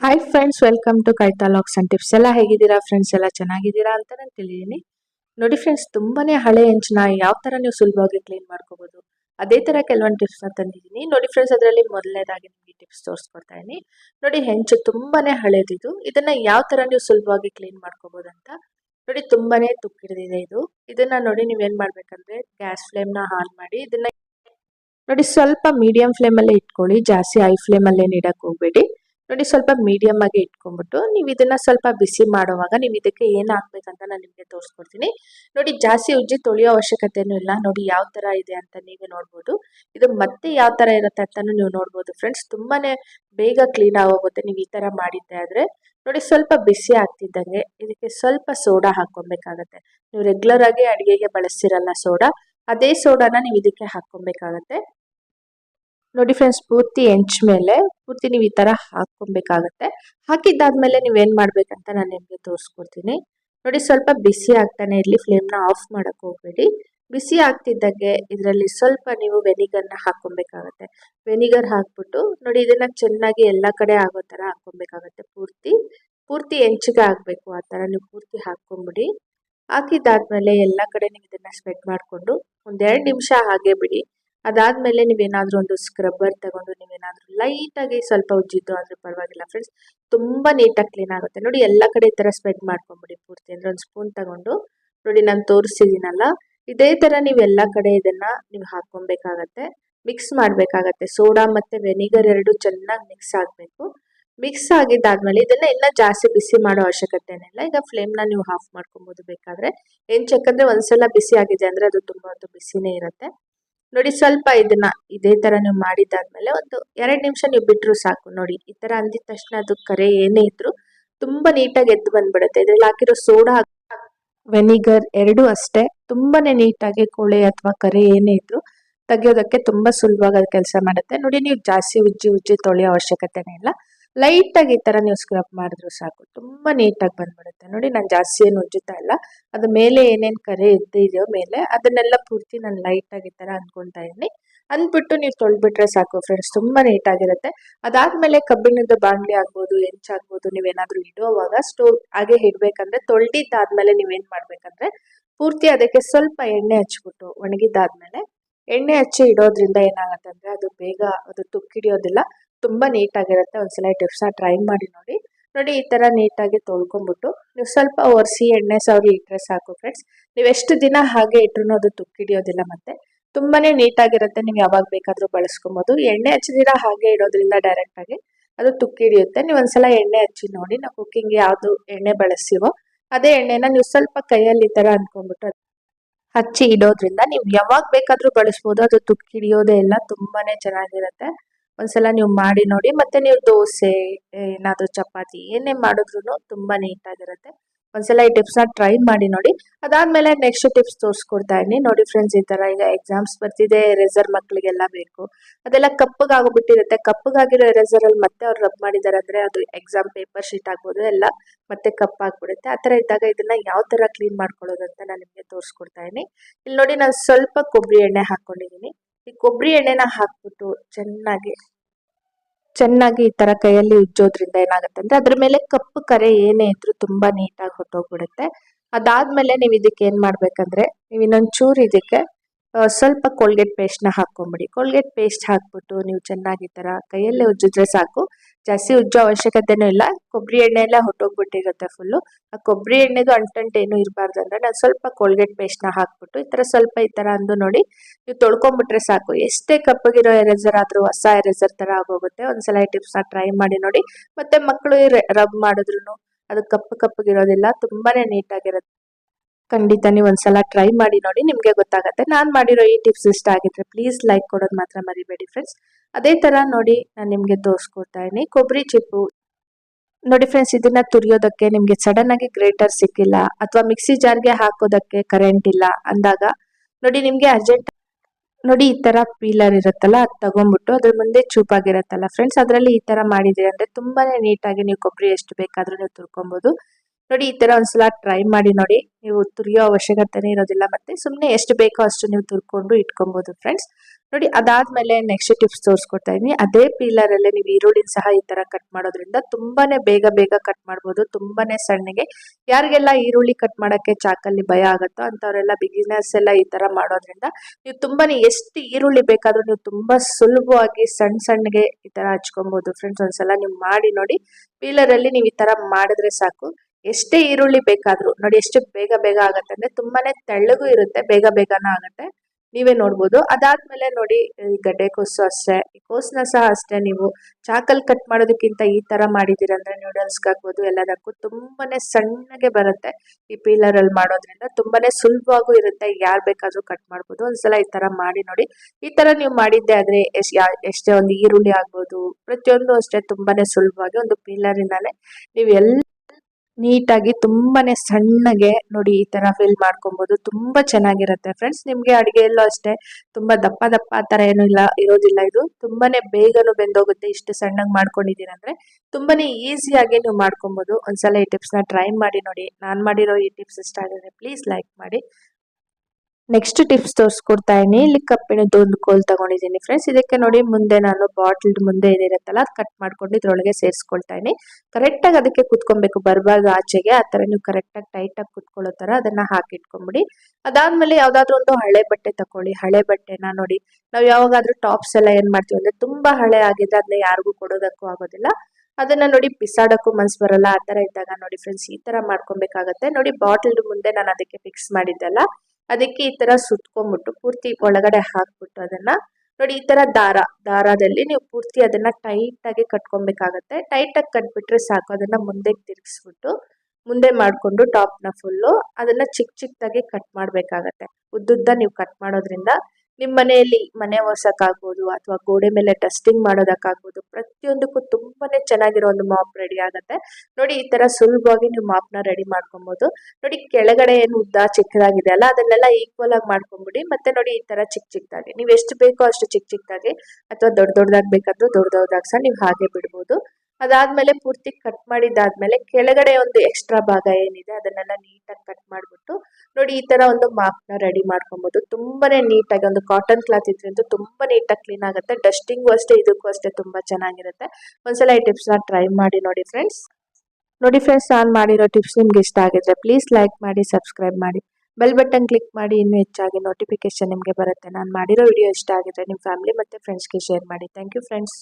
Hi friends welcome to ಕೈತಾ ಲಾಕ್ಸ್ and tips ಎಲ್ಲ ಹೇಗಿದ್ದೀರಾ ಫ್ರೆಂಡ್ಸ್ ಎಲ್ಲ ಚೆನ್ನಾಗಿದ್ದೀರಾ ಅಂತ ನಾನು ತಿಳಿದೀನಿ ನೋಡಿ ಫ್ರೆಂಡ್ಸ್ ತುಂಬಾನೇ ಹಳೆ ಹೆಂಚನ್ನ ಯಾವ ತರ ನೀವು ಸುಲಭವಾಗಿ ಕ್ಲೀನ್ ಮಾಡ್ಕೋಬೋದು? ಅದೇ ತರ ಕೆಲವೊಂದು ಟಿಪ್ಸ್ ತಂದಿದ್ದೀನಿ ನೋಡಿ ಫ್ರೆಂಡ್ಸ್ ಅದರಲ್ಲಿ ಮೊದಲನೇದಾಗಿ ನಿಮಗೆ ಟಿಪ್ಸ್ ತೋರಿಸ್ಕೊಡ್ತಾ ಇದ್ದೀನಿ ನೋಡಿ ಹೆಂಚು ತುಂಬಾನೇ ಹಳೇದಿದು. ಇದನ್ನ ಯಾವ ತರ ನೀವು ಸುಲಭವಾಗಿ ಕ್ಲೀನ್ ಮಾಡ್ಕೋಬೋದು ಅಂತ. ನೋಡಿ ತುಂಬಾನೇ ತುಕ್ಕಿಡಿದಿದೆ ಇದು. ಇದನ್ನ ನೋಡಿ ನೀವೇನು ಮಾಡಬೇಕಂದ್ರೆ ಗ್ಯಾಸ್ ಫ್ಲೇಮ್ನ ಆನ್ ಮಾಡಿ ಇದನ್ನ ನೋಡಿ ಸ್ವಲ್ಪ ಮೀಡಿಯಂ ಫ್ಲೇಮಲ್ಲೇ ಇಟ್ಕೊಳ್ಳಿ. ಜಾಸ್ತಿ ಹೈ ಫ್ಲೇಮ್ ಅಲ್ಲೇ ಇಡಕ್ ಹೋಗ್ಬೇಡಿ. ನೋಡಿ ಸ್ವಲ್ಪ ಮೀಡಿಯಂ ಆಗಿ ಇಟ್ಕೊಂಡ್ಬಿಟ್ಟು ನೀವು ಇದನ್ನ ಸ್ವಲ್ಪ ಬಿಸಿ ಮಾಡುವಾಗ ನೀವು ಇದಕ್ಕೆ ಏನು ಹಾಕ್ಬೇಕಂತ ನಾನು ನಿಮಗೆ ತೋರಿಸ್ಕೊಡ್ತೀನಿ. ನೋಡಿ ಜಾಸ್ತಿ ಉಜ್ಜಿ ತೊಳೆಯೋ ಅವಶ್ಯಕತೆನೂ ಇಲ್ಲ. ನೋಡಿ ಯಾವ ತರ ಇದೆ ಅಂತ ನೀವು ನೋಡ್ಬೋದು. ಇದು ಮತ್ತೆ ಯಾವ ತರ ಇರುತ್ತೆ ಅಂತಾನು ನೀವು ನೋಡ್ಬೋದು ಫ್ರೆಂಡ್ಸ್ ತುಂಬಾನೇ ಬೇಗ ಕ್ಲೀನ್ ಆಗೋಗುತ್ತೆ ನೀವು ಈ ತರ ಮಾಡಿದ್ದೆ ಆದರೆ. ನೋಡಿ ಸ್ವಲ್ಪ ಬಿಸಿ ಆಗ್ತಿದ್ದಂಗೆ ಇದಕ್ಕೆ ಸ್ವಲ್ಪ ಸೋಡಾ ಹಾಕೊಬೇಕಾಗತ್ತೆ ನೀವು ರೆಗ್ಯುಲರ್ ಆಗಿ ಅಡುಗೆಗೆ ಬಳಸ್ತಿರಲ್ಲ ಸೋಡಾ, ಅದೇ ಸೋಡಾನ ನೀವು ಇದಕ್ಕೆ ಹಾಕೊಬೇಕಾಗತ್ತೆ ನೋಡಿ ಫ್ರೆಂಡ್ಸ್ ಪೂರ್ತಿ ಹೆಂಚ್ ಮೇಲೆ, ಪೂರ್ತಿ ನೀವು ಈ ಥರ ಹಾಕೊಬೇಕಾಗತ್ತೆ ಹಾಕಿದ್ದಾದ್ಮೇಲೆ ನೀವೇನು ಮಾಡಬೇಕಂತ ನಾನು ನಿಮಗೆ ತೋರಿಸ್ಕೊಡ್ತೀನಿ. ನೋಡಿ ಸ್ವಲ್ಪ ಬಿಸಿ ಆಗ್ತಾನೆ ಇರಲಿ ಫ್ಲೇಮ್ನ ಆಫ್ ಮಾಡಕ್ ಹೋಗಬೇಡಿ. ಬಿಸಿ ಆಗ್ತಿದ್ದಂಗೆ ಇದರಲ್ಲಿ ಸ್ವಲ್ಪ ನೀವು ವೆನಿಗರ್ನ ಹಾಕೊಬೇಕಾಗತ್ತೆ ವೆನಿಗರ್ ಹಾಕ್ಬಿಟ್ಟು ನೋಡಿ ಇದನ್ನ ಚೆನ್ನಾಗಿ ಎಲ್ಲ ಕಡೆ ಆಗೋ ತರ ಹಾಕೊಬೇಕಾಗತ್ತೆ ಪೂರ್ತಿ. ಪೂರ್ತಿ ಹೆಂಚಿಗೆ ಆಗಬೇಕು ಆ ತರ ನೀವು ಪೂರ್ತಿ ಹಾಕ್ಕೊಂಬಿಡಿ. ಹಾಕಿದ್ದಾದ್ಮೇಲೆ ಎಲ್ಲ ಕಡೆ ನೀವು ಇದನ್ನ ಸ್ಪ್ರೆಡ್ ಮಾಡಿಕೊಂಡು ಒಂದೆರಡು ನಿಮಿಷ ಹಾಗೆ ಬಿಡಿ. ಅದಾದ್ಮೇಲೆ ನೀವೇನಾದರೂ ಒಂದು ಸ್ಕ್ರಬ್ಬರ್ ತಗೊಂಡು ನೀವೇನಾದರೂ ಲೈಟಾಗಿ ಸ್ವಲ್ಪ ಉಜ್ಜಿದ್ದು ಆದರೆ ಪರವಾಗಿಲ್ಲ ಫ್ರೆಂಡ್ಸ್ ತುಂಬಾ ನೀಟಾಗಿ ಕ್ಲೀನ್ ಆಗುತ್ತೆ. ನೋಡಿ, ಎಲ್ಲ ಕಡೆ ಈ ಥರ ಸ್ಪ್ರೆಡ್ ಮಾಡ್ಕೊಂಬಿಡಿ ಪೂರ್ತಿ. ಅಂದರೆ ಒಂದು ಸ್ಪೂನ್ ತಗೊಂಡು ನೋಡಿ, ನಾನು ತೋರಿಸಿದ್ದೀನಲ್ಲ, ಇದೇ ತರ ನೀವು ಎಲ್ಲ ಕಡೆ ಇದನ್ನ ನೀವು ಹಾಕೊಬೇಕಾಗತ್ತೆ ಮಿಕ್ಸ್ ಮಾಡಬೇಕಾಗತ್ತೆ. ಸೋಡಾ ಮತ್ತೆ ವೆನಿಗರ್ ಎರಡು ಚೆನ್ನಾಗಿ ಮಿಕ್ಸ್ ಆಗಬೇಕು. ಮಿಕ್ಸ್ ಆಗಿದ್ದಾದ್ಮೇಲೆ ಇದನ್ನ ಇನ್ನ ಜಾಸ್ತಿ ಬಿಸಿ ಮಾಡೋ ಅವಶ್ಯಕತೆ ಏನಿಲ್ಲ ಈಗ ಫ್ಲೇಮ್ನ ನೀವು ಆಫ್ ಮಾಡ್ಕೊಬಹುದು ಬೇಕಾದ್ರೆ. ಏನ್ ಅಂದ್ರೆ ಒಂದ್ಸಲ ಬಿಸಿ ಆಗಿದೆ ಅಂದ್ರೆ ಅದು ತುಂಬಾ ಅದು ಬಿಸಿನೇ ಇರುತ್ತೆ. ನೋಡಿ ಸ್ವಲ್ಪ ಇದನ್ನ ಇದೇ ಥರ ನೀವು ಮಾಡಿದ್ದಾದ್ಮೇಲೆ ಒಂದು ಎರಡು ನಿಮಿಷ ನೀವು ಬಿಟ್ರು ಸಾಕು. ನೋಡಿ, ಈ ತರ ಅಂದಿದ ತಕ್ಷಣ ಅದು ಕರೆ ಏನೇ ಇದ್ರು ತುಂಬಾ ನೀಟಾಗಿ ಎದ್ದು ಬಂದ್ಬಿಡುತ್ತೆ. ಇದ್ರಲ್ಲಿ ಹಾಕಿರೋ ಸೋಡಾ ವೆನಿಗರ್ ಎರಡು ಅಷ್ಟೇ. ತುಂಬಾನೇ ನೀಟಾಗಿ ಕೋಳಿ ಅಥವಾ ಕರೆ ಏನೇ ಇದ್ರು ತೆಗೆಯೋದಕ್ಕೆ ತುಂಬಾ ಸುಲಭವಾಗಿ ಕೆಲಸ ಮಾಡುತ್ತೆ. ನೋಡಿ, ನೀವು ಜಾಸ್ತಿ ಉಜ್ಜಿ ಉಜ್ಜಿ ತೊಳೆಯೋ ಅವಶ್ಯಕತೆನೇ ಇಲ್ಲ. ಲೈಟ್ ಆಗಿ ಈ ತರ ನೀವು ಸ್ಕ್ರಬ್ ಮಾಡಿದ್ರು ಸಾಕು. ತುಂಬಾ ನೀಟಾಗಿ ಬಂದ್ಬಿಡುತ್ತೆ. ನೋಡಿ ನಾನು ಜಾಸ್ತಿ ಏನು ಉಜ್ಜುತ್ತಾ ಇಲ್ಲ. ಅದ್ರ ಮೇಲೆ ಏನೇನು ಕರೆ ಇದ್ದಿದೆಯೋ ಮೇಲೆ ಅದನ್ನೆಲ್ಲ ಪೂರ್ತಿ ನಾನು ಲೈಟ್ ಆಗಿ ಈ ತರ ಅಂದ್ಕೊಳ್ತಾ ಇದೀನಿ ಅಂದ್ಬಿಟ್ಟು ನೀವು ತೊಳ್ಬಿಟ್ರೆ ಸಾಕು ಫ್ರೆಂಡ್ಸ್ ತುಂಬಾ ನೀಟಾಗಿರುತ್ತೆ ಅದಾದಮೇಲೆ ಕಬ್ಬಿಣದ ಬಾಂಡ್ಲಿ ಆಗ್ಬೋದು ಹೆಂಚಾಗ್ಬೋದು ನೀವೇನಾದರೂ ಇಡುವಾಗ ಸ್ಟೋವ್ ಹಾಗೆ ಇಡಬೇಕಂದ್ರೆ ತೊಳ್ದಿದ್ದಾದ್ಮೇಲೆ ನೀವೇನು ಮಾಡಬೇಕಂದ್ರೆ ಪೂರ್ತಿ ಅದಕ್ಕೆ ಸ್ವಲ್ಪ ಎಣ್ಣೆ ಹಚ್ಬಿಟ್ಟು ಒಣಗಿದ್ದಾದ್ಮೇಲೆ ಎಣ್ಣೆ ಹಚ್ಚಿ ಇಡೋದ್ರಿಂದ ಏನಾಗುತ್ತೆ ಅಂದ್ರೆ ಅದು ಬೇಗ ಅದು ತುಕ್ಕಿಡಿಯೋದಿಲ್ಲ. ತುಂಬಾ ನೀಟಾಗಿರುತ್ತೆ. ಒಂದ್ಸಲ ಟಿಪ್ಸ್ನ ಟ್ರೈ ಮಾಡಿ ನೋಡಿ. ನೋಡಿ, ಈ ತರ ನೀಟಾಗಿ ತೊಳ್ಕೊಂಬಿಟ್ಟು ನೀವು ಸ್ವಲ್ಪ ಒರೆಸಿ ಎಣ್ಣೆ, ಸವರಿ ಇಟ್ಟರೆ ಸಾಕು ಫ್ರೆಂಡ್ಸ್ ನೀವು ಎಷ್ಟು ದಿನ ಹಾಗೆ ಇಟ್ರು ಅದು ತುಕ್ಕಿಡಿಯೋದಿಲ್ಲ ಮತ್ತೆ. ತುಂಬಾನೇ ನೀಟಾಗಿರುತ್ತೆ. ನೀವು ಯಾವಾಗ ಬೇಕಾದರೂ ಬಳಸ್ಕೊಬೋದು. ಎಣ್ಣೆ ಹಚ್ಚಿದಿರ ಹಾಗೆ ಇಡೋದ್ರಿಂದ ಡೈರೆಕ್ಟ್ ಆಗಿ ಅದು ತುಕ್ಕಿ ಹಿಡಿಯುತ್ತೆ ನೀವು ಒಂದ್ಸಲ ಎಣ್ಣೆ ಹಚ್ಚಿ ನೋಡಿ, ನಾವು ಕುಕ್ಕಿಂಗ್ ಯಾವುದು ಎಣ್ಣೆ ಬಳಸ್ತೀವೋ ಅದೇ ಎಣ್ಣೆನ ನೀವು ಸ್ವಲ್ಪ ಕೈಯಲ್ಲಿ ಈ ತರ ಅನ್ಕೊಂಡ್ಬಿಟ್ಟು ಹಚ್ಚಿ ಇಡೋದ್ರಿಂದ ನೀವು ಯಾವಾಗ ಬೇಕಾದರೂ ಬಳಸ್ಬೋದು. ಅದು ತುಕ್ಕಿ ಹಿಡಿಯೋದೇ ಇಲ್ಲ. ತುಂಬಾನೇ ಚೆನ್ನಾಗಿರುತ್ತೆ. ಒಂದ್ಸಲ ನೀವು ಮಾಡಿ ನೋಡಿ, ಮತ್ತೆ ನೀವು ದೋಸೆ, ಏನಾದರೂ ಚಪಾತಿ, ಏನೇ ಮಾಡಿದ್ರು ತುಂಬಾ ನೀಟಾಗಿರುತ್ತೆ. ಒಂದ್ಸಲ ಈ ಟಿಪ್ಸ್ನ ಟ್ರೈ ಮಾಡಿ ನೋಡಿ. ಅದಾದ್ಮೇಲೆ ನೆಕ್ಸ್ಟ್ ಟಿಪ್ಸ್ ತೋರಿಸ್ಕೊಡ್ತಾ ಇದ್ದೀನಿ. ನೋಡಿ ಫ್ರೆಂಡ್ಸ್ ಈ ತರ ಈಗ ಎಕ್ಸಾಮ್ಸ್ ಬರ್ತಿದೆ ಎರೇಸರ್ ಮಕ್ಕಳಿಗೆಲ್ಲ ಬೇಕು. ಅದೆಲ್ಲ ಕಪ್ಪಗಾಗ್ಬಿಟ್ಟಿರುತ್ತೆ. ಕಪ್ಪಗಾಗಿರೋ ಎರೇಸರಲ್ಲಿ ಮತ್ತೆ ಅವ್ರು ರಬ್ ಮಾಡಿದ್ದಾರೆ ಅಂದರೆ ಅದು ಎಕ್ಸಾಮ್ ಪೇಪರ್ ಶೀಟ್ ಆಗ್ಬೋದು, ಎಲ್ಲ ಮತ್ತೆ ಕಪ್ಪಾಗ್ಬಿಡುತ್ತೆ. ಆ ತರ ಇದ್ದಾಗ ಇದನ್ನ ಯಾವ ತರ ಕ್ಲೀನ್ ಮಾಡ್ಕೊಳ್ಳೋದು ಅಂತ ನಾನು ನಿಮಗೆ ತೋರಿಸ್ಕೊಡ್ತಾ ಇದ್ದೀನಿ. ಇಲ್ಲಿ ನೋಡಿ, ನಾನು ಸ್ವಲ್ಪ ಕೊಬ್ಬರಿ ಎಣ್ಣೆ ಹಾಕೊಂಡಿದೀನಿ ಈ ಕೊಬ್ಬರಿ ಎಣ್ಣೆನ ಹಾಕ್ಬಿಟ್ಟು ಚೆನ್ನಾಗಿ ಚೆನ್ನಾಗಿ ಈ ತರ ಕೈಯಲ್ಲಿ ಉಜ್ಜೋದ್ರಿಂದ ಏನಾಗುತ್ತೆ ಅಂದ್ರೆ ಅದ್ರ ಮೇಲೆ ಕಪ್ಪು ಕರೆ ಏನೇ ಇದ್ರು ತುಂಬಾ ನೀಟಾಗಿ ಹೊಟ್ಟೋಗ್ಬಿಡುತ್ತೆ. ಅದಾದ್ಮೇಲೆ ನೀವು ಇದಕ್ಕೆ ಏನ್ ಮಾಡ್ಬೇಕಂದ್ರೆ, ನೀವು ಇನ್ನೊಂದ್ ಚೂರು ಇದಕ್ಕೆ ಸ್ವಲ್ಪ ಕೋಲ್ಗೇಟ್ ಪೇಸ್ಟ್ ಹಾಕ್ಕೊಂಬಿಡಿ. ಕೋಲ್ಗೇಟ್ ಪೇಸ್ಟ್ ಹಾಕ್ಬಿಟ್ಟು ನೀವು ಚೆನ್ನಾಗಿ ತರ ಕೈಯಲ್ಲೇ ಉಜ್ಜಿದ್ರೆ ಸಾಕು. ಜಾಸ್ತಿ ಉಜ್ಜೋ ಅವಶ್ಯಕತೆನೂ ಇಲ್ಲ. ಕೊಬ್ಬರಿ ಎಣ್ಣೆ ಎಲ್ಲ ಹೊಟ್ಟೋಗ್ಬಿಟ್ಟಿರುತ್ತೆ ಫುಲ್ಲು ಆ ಕೊಬ್ಬರಿ ಎಣ್ಣೆದು ಅಂಟಂಟು ಏನು ಇರಬಾರ್ದು ಅಂದ್ರೆ ನಾನು ಸ್ವಲ್ಪ ಕೋಲ್ಗೇಟ್ ಪೇಸ್ಟ್ನ ಹಾಕ್ಬಿಟ್ಟು ಈ ಥರ ಸ್ವಲ್ಪ ಈ ತರ ಅಂದು ನೋಡಿ ನೀವು ತೊಳ್ಕೊಂಬಿಟ್ರೆ ಸಾಕು. ಎಷ್ಟೇ ಕಪ್ಪಗಿರೋ ಎರೇಸರ್ ಆದ್ರೂ ಹೊಸ ಎರೇಸರ್ ತರ ಆಗೋಗುತ್ತೆ. ಒಂದ್ಸಲ ಈ ಟಿಪ್ಸ್ನ ಟ್ರೈ ಮಾಡಿ ನೋಡಿ. ಮತ್ತೆ ಮಕ್ಕಳು ರಬ್ ಮಾಡಿದ್ರು ಅದು ಕಪ್ಪು ಕಪ್ಪಗಿರೋದಿಲ್ಲ. ತುಂಬಾನೇ ನೀಟಾಗಿರುತ್ತೆ ಖಂಡಿತ ನೀವು ಒಂದ್ಸಲ ಟ್ರೈ ಮಾಡಿ ನೋಡಿ, ನಿಮಗೆ ಗೊತ್ತಾಗುತ್ತೆ. ನಾನು ಮಾಡಿರೋ ಈ ಟಿಪ್ಸ್ ಇಷ್ಟ ಆಗಿದ್ರೆ ಪ್ಲೀಸ್ ಲೈಕ್ ಕೊಡೋದು ಮಾತ್ರ ಮರಿಬೇಡಿ ಫ್ರೆಂಡ್ಸ್ ಅದೇ ತರ ನೋಡಿ, ನಾನು ನಿಮಗೆ ತೋರಿಸ್ಕೊಡ್ತಾ ಇದೀನಿ ಕೊಬ್ಬರಿ ಚಿಪ್ಪು, ನೋಡಿ ಫ್ರೆಂಡ್ಸ್ ಇದನ್ನ ತುರಿಯೋದಕ್ಕೆ ನಿಮ್ಗೆ ಸಡನ್ ಆಗಿ ಗ್ರೇಟರ್ ಸಿಕ್ಕಿಲ್ಲ ಅಥವಾ ಮಿಕ್ಸಿ ಜಾರ್ಗೆ ಹಾಕೋದಕ್ಕೆ ಕರೆಂಟ್ ಇಲ್ಲ ಅಂದಾಗ, ನೋಡಿ ನಿಮ್ಗೆ ಅರ್ಜೆಂಟ್ ನೋಡಿ ಈ ತರ ಪೀಲರ್ ಇರುತ್ತಲ್ಲ, ಅದು ತಗೊಂಡ್ಬಿಟ್ಟು ಅದ್ರ ಮುಂದೆ ಚೂಪಾಗಿರತ್ತಲ್ಲ ಫ್ರೆಂಡ್ಸ್ ಅದರಲ್ಲಿ ಈ ತರ ಮಾಡಿದ್ರಿ ಅಂದ್ರೆ ತುಂಬಾನೇ ನೀಟಾಗಿ ನೀವು ಕೊಬ್ಬರಿ ಎಷ್ಟು ಬೇಕಾದ್ರೂ ನೀವು ತುರ್ಕೊಬಹುದು ನೋಡಿ, ಈ ತರ ಒಂದ್ಸಲ ಟ್ರೈ ಮಾಡಿ ನೋಡಿ. ನೀವು ತುರಿಯೋ ಅವಶ್ಯಕತೆನೇ ಇರೋದಿಲ್ಲ ಮತ್ತೆ. ಸುಮ್ಮನೆ ಎಷ್ಟು ಬೇಕೋ ಅಷ್ಟು ನೀವು ತುರ್ಕೊಂಡು ಇಟ್ಕೊಬಹುದು ಫ್ರೆಂಡ್ಸ್ ನೋಡಿ, ಅದಾದ್ಮೇಲೆ ನೆಕ್ಸ್ಟ್ ಟಿಪ್ಸ್ ತೋರಿಸ್ಕೊಡ್ತಾ ಇದೀನಿ ಅದೇ ಪೀಲರ್ ಅಲ್ಲೇ ನೀವು ಈರುಳ್ಳಿನ ಸಹ ಈ ತರ ಕಟ್ ಮಾಡೋದ್ರಿಂದ ತುಂಬಾನೇ ಬೇಗ ಬೇಗ ಕಟ್ ಮಾಡ್ಬೋದು. ತುಂಬಾನೇ ಸಣ್ಣಗೆ. ಯಾರಿಗೆಲ್ಲ ಈರುಳ್ಳಿ ಕಟ್ ಮಾಡೋಕ್ಕೆ ಚಾಕಲ್ಲಿ ಭಯ ಆಗುತ್ತೋ ಅಂಥವರೆಲ್ಲ ಬಿಗಿನರ್ಸ್ ಎಲ್ಲ ಈ ತರ ಮಾಡೋದ್ರಿಂದ ನೀವು ತುಂಬಾನೇ ಎಷ್ಟು ಈರುಳ್ಳಿ ಬೇಕಾದ್ರೂ ನೀವು ತುಂಬಾ ಸುಲಭವಾಗಿ ಸಣ್ಣ ಸಣ್ಣಗೆ ಈ ತರ ಹಚ್ಕೊಬಹುದು ಫ್ರೆಂಡ್ಸ್ ಒಂದ್ಸಲ ನೀವು ಮಾಡಿ ನೋಡಿ. ಪೀಲರ್ ಅಲ್ಲಿ ನೀವು ಈ ತರ ಮಾಡಿದ್ರೆ ಸಾಕು. ಎಷ್ಟೇ ಈರುಳ್ಳಿ ಬೇಕಾದ್ರೂ, ನೋಡಿ ಎಷ್ಟು ಬೇಗ ಬೇಗ ಆಗತ್ತೆ ಅಂದ್ರೆ ತುಂಬಾನೇ ತೆಳ್ಳಗು ಇರುತ್ತೆ, ಬೇಗ ಬೇಗನೂ ಆಗತ್ತೆ. ನೀವೇ ನೋಡ್ಬೋದು. ಅದಾದ್ಮೇಲೆ ನೋಡಿ ಗಡ್ಡೆ ಕೋಸು ಅಷ್ಟೇ. ಈ ಕೋಸ್ನ ಸಹ ಅಷ್ಟೇ ನೀವು ಚಾಕಲ್ ಕಟ್ ಮಾಡೋದಕ್ಕಿಂತ ಈ ತರ ಮಾಡಿದೀರ ಅಂದ್ರೆ ನೂಡಲ್ಸ್ ಹಾಕ್ಬೋದು, ಎಲ್ಲದಕ್ಕೂ ತುಂಬಾನೇ ಸಣ್ಣಗೆ ಬರುತ್ತೆ. ಈ ಪೀಲರ್ ಅಲ್ಲಿ ಮಾಡೋದ್ರಿಂದ ತುಂಬಾನೇ ಸುಲಭವಾಗೂ ಇರುತ್ತೆ, ಯಾರ್ ಬೇಕಾದ್ರೂ ಕಟ್ ಮಾಡ್ಬೋದು. ಒಂದ್ಸಲ ಈ ತರ ಮಾಡಿ ನೋಡಿ. ಈ ತರ ನೀವು ಮಾಡಿದ್ದೆ ಆದ್ರೆ ಎಷ್ಟ್ ಒಂದು ಈರುಳ್ಳಿ ಆಗ್ಬೋದು, ಪ್ರತಿಯೊಂದು ಅಷ್ಟೇ ತುಂಬಾನೇ ಸುಲಭವಾಗಿ ಒಂದು ಪೀಲರಿನಲ್ಲೇ ನೀವು ಎಲ್ಲ ನೀಟಾಗಿ ತುಂಬಾನೇ ಸಣ್ಣಗೆ ನೋಡಿ ಈ ತರ ಫಿಲ್ ಮಾಡ್ಕೊಬಹುದು ತುಂಬಾ ಚೆನ್ನಾಗಿರುತ್ತೆ ಫ್ರೆಂಡ್ಸ್ ನಿಮ್ಗೆ ಅಡಿಗೆಯಲ್ಲೂ ಅಷ್ಟೇ ತುಂಬಾ ದಪ್ಪ ದಪ್ಪ ಆ ತರ ಏನೂ ಇಲ್ಲ, ಇರೋದಿಲ್ಲ ಇದು. ತುಂಬಾನೇ ಬೇಗನು ಬೆಂದೋಗುತ್ತೆ ಇಷ್ಟು ಸಣ್ಣಗೆ ಮಾಡ್ಕೊಂಡಿದ್ದೀರ ಅಂದ್ರೆ. ತುಂಬಾನೇ ಈಸಿಯಾಗಿ ನೀವು ಮಾಡ್ಕೊಬಹುದು ಒಂದ್ಸಲ ಈ ಟಿಪ್ಸ್ನ ಟ್ರೈ ಮಾಡಿ ನೋಡಿ. ನಾನ್ ಮಾಡಿರೋ ಈ ಟಿಪ್ಸ್ ಇಷ್ಟ ಆಗಿದ್ರೆ ಪ್ಲೀಸ್ ಲೈಕ್ ಮಾಡಿ. ನೆಕ್ಸ್ಟ್ ಟಿಪ್ಸ್ ತೋರಿಸ್ಕೊಡ್ತಾ ಇದೀನಿ. ಇಲ್ಲಿ ಕಬ್ಬಿಣದ ಒಂದು ಕೋಲ್ ತಗೊಂಡಿದ್ದೀನಿ ಫ್ರೆಂಡ್ಸ್ ಇದಕ್ಕೆ ನೋಡಿ ಮುಂದೆ ನಾನು ಬಾಟಲ್ ಮುಂದೆ ಇದಿರುತ್ತಲ್ಲ ಅದು ಕಟ್ ಮಾಡ್ಕೊಂಡು ಇದ್ರೊಳಗೆ ಸೇರಿಸ್ಕೊಳ್ತಾ ಇದೀನಿ. ಕರೆಕ್ಟಾಗಿ ಅದಕ್ಕೆ ಕುತ್ಕೊಬೇಕು. ಬರಬಾರ್ದು ಆಚೆಗೆ ಆ ಥರ ನೀವು ಕರೆಕ್ಟಾಗಿ ಟೈಟ್ ಆಗಿ ಕುತ್ಕೊಳ್ಳೋ ತರ ಅದನ್ನ ಹಾಕಿಟ್ಕೊಂಬಿಡಿ ಅದಾದ್ಮೇಲೆ ಯಾವುದಾದ್ರೂ ಒಂದು ಹಳೆ ಬಟ್ಟೆ ತಕೊಳ್ಳಿ. ಹಳೆ ಬಟ್ಟೆನ ನೋಡಿ. ನಾವು ಯಾವಾಗಾದ್ರೂ ಟಾಪ್ಸ್ ಎಲ್ಲ ಏನು ಮಾಡ್ತೀವಿ ಅಂದ್ರೆ ತುಂಬಾ ಹಳೆ ಆಗಿದ್ರೆ ಅದನ್ನ ಯಾರಿಗೂ ಕೊಡೋದಕ್ಕೂ ಆಗೋದಿಲ್ಲ. ಅದನ್ನ ನೋಡಿ ಬಿಸಾಡಕ್ಕೂ ಮನ್ಸು ಬರಲ್ಲ. ಆ ಥರ ಇದ್ದಾಗ ನೋಡಿ ಫ್ರೆಂಡ್ಸ್ ಈ ತರ ಮಾಡ್ಕೊಬೇಕಾಗತ್ತೆ. ನೋಡಿ ಬಾಟಲ್ ಮುಂದೆ ನಾನು ಅದಕ್ಕೆ ಫಿಕ್ಸ್ ಮಾಡಿದ್ದೆಲ್ಲ. ಅದಕ್ಕೆ ಈ ತರ ಸುತ್ಕೊಂಡ್ಬಿಟ್ಟು ಪೂರ್ತಿ ಒಳಗಡೆ ಹಾಕ್ಬಿಟ್ಟು ಅದನ್ನ ನೋಡಿ ಈ ತರ ದಾರ, ದಾರದಲ್ಲಿ ನೀವು ಪೂರ್ತಿ ಅದನ್ನ ಟೈಟ್ ಆಗಿ ಕಟ್ಕೊಬೇಕಾಗತ್ತೆ. ಆಗಿ ಕಟ್ಬಿಟ್ರೆ ಸಾಕು. ಅದನ್ನ ಮುಂದೆ ತಿರ್ಗಿಸ್ಬಿಟ್ಟು ಮುಂದೆ ಮಾಡ್ಕೊಂಡು ಟಾಪ್ನ ಫುಲ್ಲು ಅದನ್ನ ಚಿಕ್ಕ ಚಿಕ್ಕದಾಗಿ ಕಟ್ ಮಾಡ್ಬೇಕಾಗತ್ತೆ. ಉದ್ದುದ್ದ ನೀವು ಕಟ್ ಮಾಡೋದ್ರಿಂದ ನಿಮ್ಮ ಮನೆಯಲ್ಲಿ ಮನೆ ಒರ್ಸಕ್ಕಾಗ್ಬೋದು ಅಥವಾ ಗೋಡೆ ಮೇಲೆ ಡಸ್ಟಿಂಗ್ ಮಾಡೋದಕ್ಕಾಗ್ಬೋದು ಪ್ರತಿಯೊಂದಕ್ಕೂ ತುಂಬಾನೇ ಚೆನ್ನಾಗಿರೋ ಒಂದು ಮಾಪ್ ರೆಡಿ ಆಗುತ್ತೆ. ನೋಡಿ ಈ ತರ ಸುಲಭವಾಗಿ ನೀವು ಮಾಪ್ನ ರೆಡಿ ಮಾಡ್ಕೊಬಹುದು ನೋಡಿ ಕೆಳಗಡೆ ಏನು ಉದ್ದ ಚಿಕ್ಕದಾಗಿದೆ ಅಲ್ಲ, ಅದನ್ನೆಲ್ಲ ಈಕ್ವಲ್ ಆಗಿ ಮಾಡ್ಕೊಂಬಿಡಿ. ಮತ್ತೆ ನೋಡಿ ಈ ತರ ಚಿಕ್ಕ ಚಿಕ್ಕದಾಗಿ ನೀವು ಎಷ್ಟು ಬೇಕೋ ಅಷ್ಟು ಚಿಕ್ಕ ಚಿಕ್ಕದಾಗಿ ಅಥವಾ ದೊಡ್ಡ ದೊಡ್ಡದಾಗಿ ಬೇಕಾದ್ರೂ ದೊಡ್ಡ ದೊಡ್ಡದಾಗಿ ಸಹ ನೀವು ಹಾಗೆ ಬಿಡ್ಬೋದು. ಅದಾದ್ಮೇಲೆ ಪೂರ್ತಿ ಕಟ್ ಮಾಡಿದಾದ್ಮೇಲೆ ಕೆಳಗಡೆ ಒಂದು ಎಕ್ಸ್ಟ್ರಾ ಭಾಗ ಏನಿದೆ, ಅದನ್ನೆಲ್ಲ ನೀಟಾಗಿ ಕಟ್ ಮಾಡ್ಬಿಟ್ಟು ನೋಡಿ, ಈ ತರ ಒಂದು ಮಾಪ್ನ ರೆಡಿ ಮಾಡ್ಕೊಬಹುದು ತುಂಬಾನೇ ನೀಟಾಗಿ ಒಂದು ಕಾಟನ್ ಕ್ಲಾತ್ ಇದ್ರಿಂದ ತುಂಬಾ ನೀಟಾಗಿ ಕ್ಲೀನ್ ಆಗುತ್ತೆ. ಡಸ್ಟಿಂಗು ಅಷ್ಟೇ, ಇದಕ್ಕೂ ಅಷ್ಟೇ ತುಂಬಾ ಚೆನ್ನಾಗಿರುತ್ತೆ. ಒಂದ್ಸಲ ಈ ಟಿಪ್ಸ್ನ ಟ್ರೈ ಮಾಡಿ ನೋಡಿ ಫ್ರೆಂಡ್ಸ್ ನೋಡಿ ಫ್ರೆಂಡ್ಸ್ ನಾನು ಮಾಡಿರೋ ಟಿಪ್ಸ್ ನಿಮ್ಗೆ ಇಷ್ಟ ಆಗಿದ್ರೆ ಪ್ಲೀಸ್ ಲೈಕ್ ಮಾಡಿ ಸಬ್ಸ್ಕ್ರೈಬ್ ಮಾಡಿ. ಬೆಲ್ ಬಟನ್ ಕ್ಲಿಕ್ ಮಾಡಿ, ಇನ್ನೂ ಹೆಚ್ಚಾಗಿ ನೋಟಿಫಿಕೇಶನ್ ನಿಮಗೆ ಬರುತ್ತೆ. ನಾನು ಮಾಡಿರೋ ವಿಡಿಯೋ ಇಷ್ಟ ಆಗಿದ್ರೆ ನಿಮ್ಮ ಫ್ಯಾಮಿಲಿ ಮತ್ತು ಫ್ರೆಂಡ್ಸ್ಗೆ ಶೇರ್ ಮಾಡಿ. Thank you friends